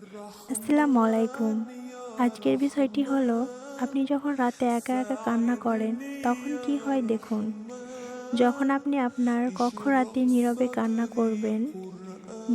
আসসালামু আলাইকুম। আজকের বিষয়টি হলো, আপনি যখন রাতে একা একা কান্না করেন, তখন কি হয় দেখুন। যখন আপনি আপনার কক্ষ রাতে নীরবে কান্না করবেন,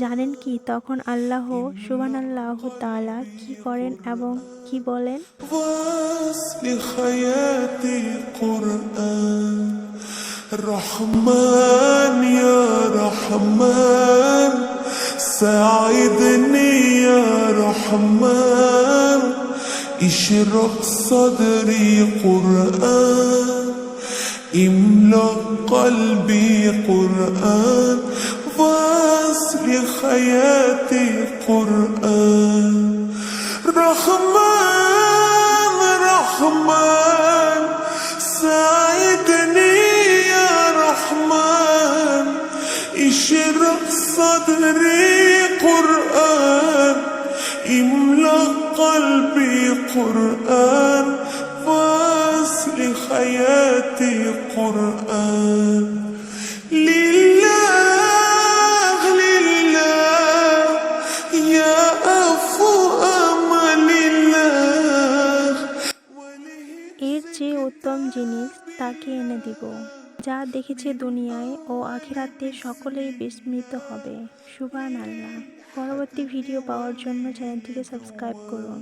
জানেন কি তখন আল্লাহ সুবান আল্লাহ তালা কি করেন এবং কি বলেন? রহমান রহমান। ساعدني يا رحمن اشرح صدري قرآن املأ قلبي قرآن واصل حياتي قرآن. رحمن رحمن ساعدني يا رحمن اشرح صدري قرآن واصل حياتي قرآن لله لله يا أفو أمل الله এর চেয়ে উত্তম জিনিস তাকে এনে দিব যা দেখেছে দুনিয়ায় ও আখিরাতে সকলেই বিস্মিত হবে সুবান আল্লাহ পরবর্তী ভিডিও পাওয়ার জন্য চ্যানেলটিকে সাবস্ক্রাইব করুন